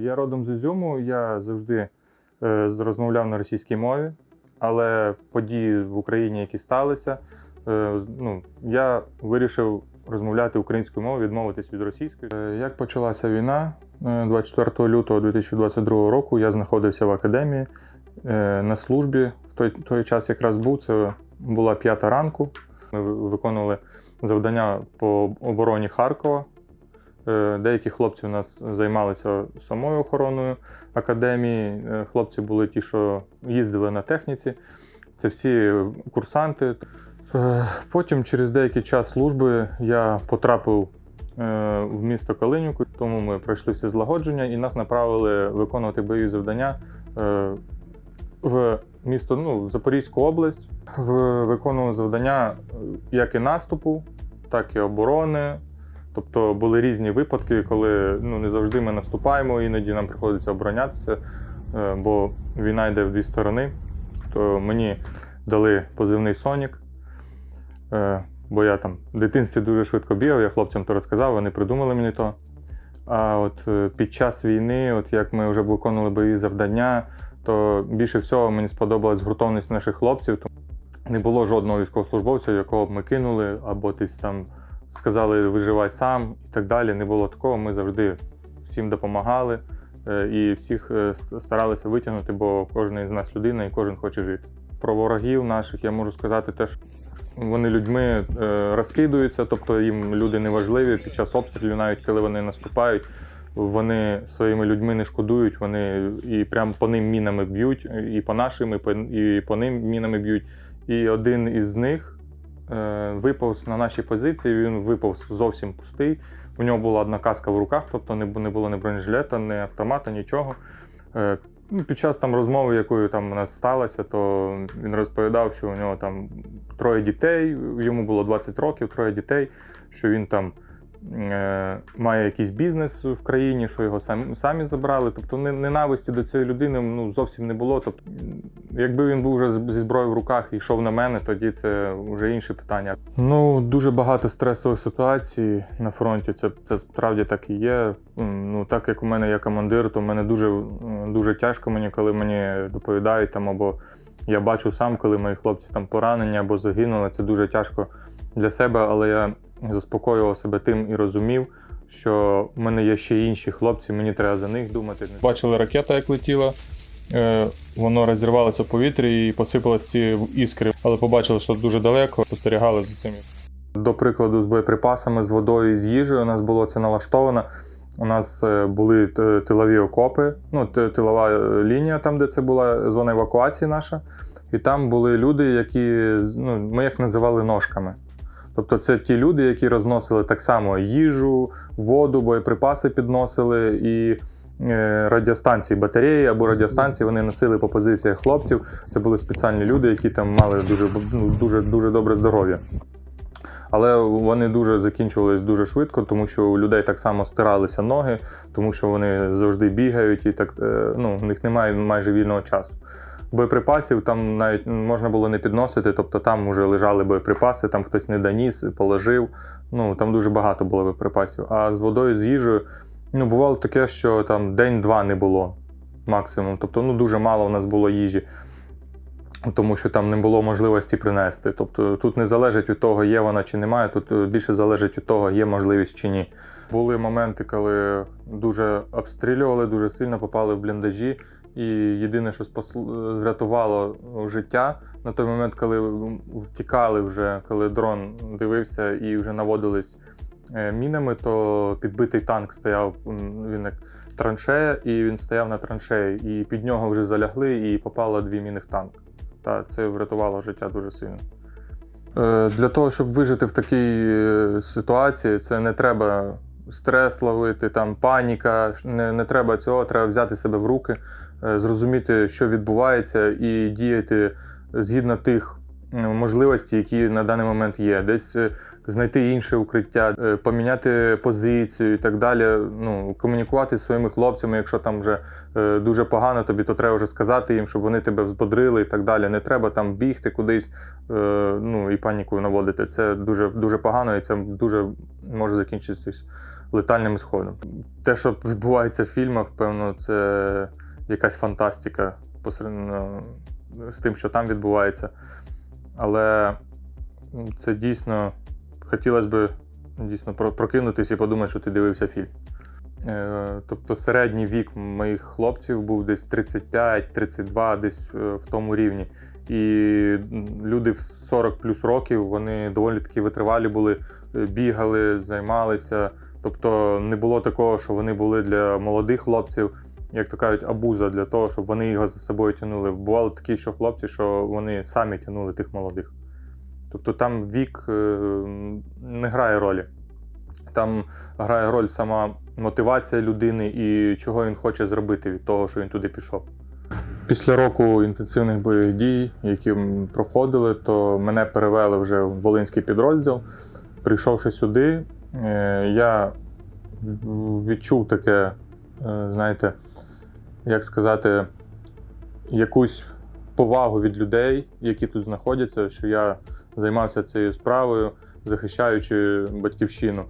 Я родом з Ізюму, я завжди е, розмовляв на російській мові, але події в Україні, які сталися, е, ну, я вирішив розмовляти українською мовою, відмовитись від російської. Е, Як почалася війна е, 24 лютого 2022 року, я знаходився в академії на службі. В той, той час якраз був це була п'ята ранку. Ми виконували завдання по обороні Харкова. Е, Деякі хлопці у нас займалися самою охороною академії. Е, Хлопці були ті, що їздили на техніці. Це всі курсанти. Е, Потім, через деякий час служби, я потрапив в місто Калинівку, тому ми пройшли всі злагодження і нас направили виконувати бойові завдання в місто, ну, в Запорізьку область. В- Виконували завдання як і наступу, так і оборони. Тобто були різні випадки, коли ну, не завжди ми наступаємо, іноді нам приходиться оборонятися, е, бо війна йде в дві сторони. То мені дали позивний Сонік, е, бо я там в дитинстві дуже швидко бігав, я хлопцям то розказав, вони придумали мені то. А от е, під час війни, от як ми вже виконували бойові завдання, то більше всього мені сподобалась гуртовність наших хлопців. Не було жодного військовослужбовця, якого б ми кинули, або десь там сказали виживай сам і так далі. Не було такого. Ми завжди всім допомагали е, і всіх е, старалися витягнути, бо кожен із нас людина і кожен хоче жити. Про ворогів наших я можу сказати те, що вони людьми е, розкидуються, тобто їм люди не важливі під час обстрілів, навіть коли вони наступають. Вони своїми людьми не шкодують, вони і прямо по ним мінами б'ють, і по нашим, і по, і по ним мінами б'ють. І один із них виповз на наші позиції, він виповз зовсім пустий. У нього була одна каска в руках, тобто не, було ні бронежилета, ні автомата, нічого. Е, ну, під час там розмови, якою там у нас сталося, то він розповідав, що у нього там троє дітей, йому було 20 років, троє дітей, що він там е, має якийсь бізнес в країні, що його самі, самі забрали. Тобто ненависті до цієї людини ну, зовсім не було. Тобто, якби він був вже зі зброєю в руках і йшов на мене, тоді це вже інше питання. Ну, дуже багато стресових ситуацій на фронті. Це, це справді так і є. Ну, так як у мене є командир, то в мене дуже, дуже тяжко мені, коли мені доповідають там або. Я бачу сам, коли мої хлопці там поранені або загинули. Це дуже тяжко для себе, але я заспокоював себе тим і розумів, що в мене є ще інші хлопці, мені треба за них думати. Бачили ракета, як летіла. Е, Воно розірвалося в повітрі і посипалися ці іскри, але побачили, що дуже далеко, спостерігали за цим. До прикладу, з боєприпасами, з водою, з їжею у нас було це налаштовано. У нас е, були тилові окопи, ну, тилова е, лінія, там, де це була зона евакуації наша. І там були люди, які ну, ми їх називали ножками. Тобто це ті люди, які розносили так само їжу, воду, боєприпаси підносили і е, радіостанції, батареї або радіостанції вони носили по позиціях хлопців. Це були спеціальні люди, які там мали дуже, ну, дуже, дуже добре здоров'я. Але вони дуже закінчувались дуже швидко, тому що у людей так само стиралися ноги, тому що вони завжди бігають і так е, ну, в них немає майже вільного часу. Боєприпасів там навіть можна було не підносити, тобто там вже лежали боєприпаси, там хтось не доніс, положив. Ну там дуже багато було боєприпасів. А з водою, з їжею, ну бувало таке, що там день-два не було максимум. Тобто, ну дуже мало в нас було їжі тому що там не було можливості принести. Тобто тут не залежить від того, є вона чи немає, тут е, більше залежить від того, є можливість чи ні. Були моменти, коли дуже обстрілювали, дуже сильно попали в бліндажі. І єдине, що врятувало життя на той момент, коли втікали вже, коли дрон дивився і вже наводились е, мінами, то підбитий танк стояв, він як траншея, і він стояв на траншеї, і під нього вже залягли, і попало дві міни в танк. Та це врятувало життя дуже сильно. Е, Для того, щоб вижити в такій е, ситуації, це не треба стрес ловити, там паніка. Не, не треба цього, треба взяти себе в руки, е, зрозуміти, що відбувається, і діяти згідно тих можливостей, які на даний момент є. Десь е, знайти інше укриття, е, поміняти позицію і так далі. Ну, комунікувати зі своїми хлопцями, якщо там вже е, дуже погано, тобі то треба вже сказати їм, щоб вони тебе взбодрили і так далі. Не треба там бігти кудись е, ну, і паніку наводити. Це дуже, дуже погано і це дуже може закінчитись летальним ісходом. Те, що відбувається в фільмах, певно, це якась фантастика посередньо з тим, що там відбувається. Але це дійсно хотілося б дійсно прокинутися і подумати, що ти дивився фільм. Е, Тобто середній вік моїх хлопців був десь 35-32, десь е, в тому рівні. І люди в 40 плюс років вони доволі таки витривалі були, е, бігали, займалися. Тобто не було такого, що вони були для молодих хлопців, як то кажуть, абуза для того, щоб вони його за собою тягнули. Бували такі, що хлопці, що вони самі тягнули тих молодих. Тобто там вік е, не грає ролі. Там грає роль сама мотивація людини і чого він хоче зробити від того, що він туди пішов. Після року інтенсивних бойових дій, які проходили, то мене перевели вже в Волинський підрозділ. Прийшовши сюди, е, я відчув таке, е, знаєте, як сказати, якусь повагу від людей, які тут знаходяться, що я займався цією справою, захищаючи батьківщину.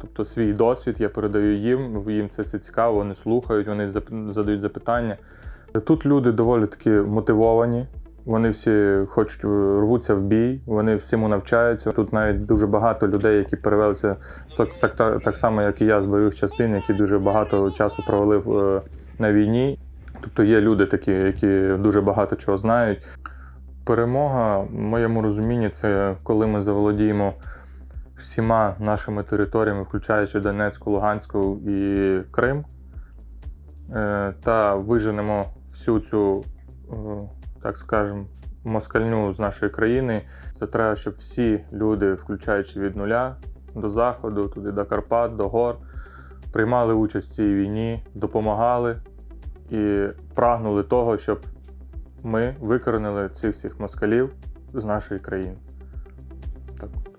Тобто свій досвід я передаю їм, їм це все цікаво, вони слухають, вони задають запитання. Тут люди доволі таки мотивовані. Вони всі хочуть е, рвуться в бій, вони всьому навчаються. Тут навіть дуже багато людей, які перевелися так, так, так, так само, як і я з бойових частин, які дуже багато часу провели е, на війні. Тобто є люди такі, які дуже багато чого знають. Перемога, в моєму розумінні, це коли ми заволодіємо всіма нашими територіями, включаючи Донецьку, Луганську і Крим, е, та виженемо всю цю, е, так скажемо, москальню з нашої країни. Це треба, щоб всі люди, включаючи від нуля до заходу, туди до Карпат, до гор, приймали участь в цій війні, допомагали і прагнули того, щоб ми викоренили цих всіх москалів з нашої країни. Так.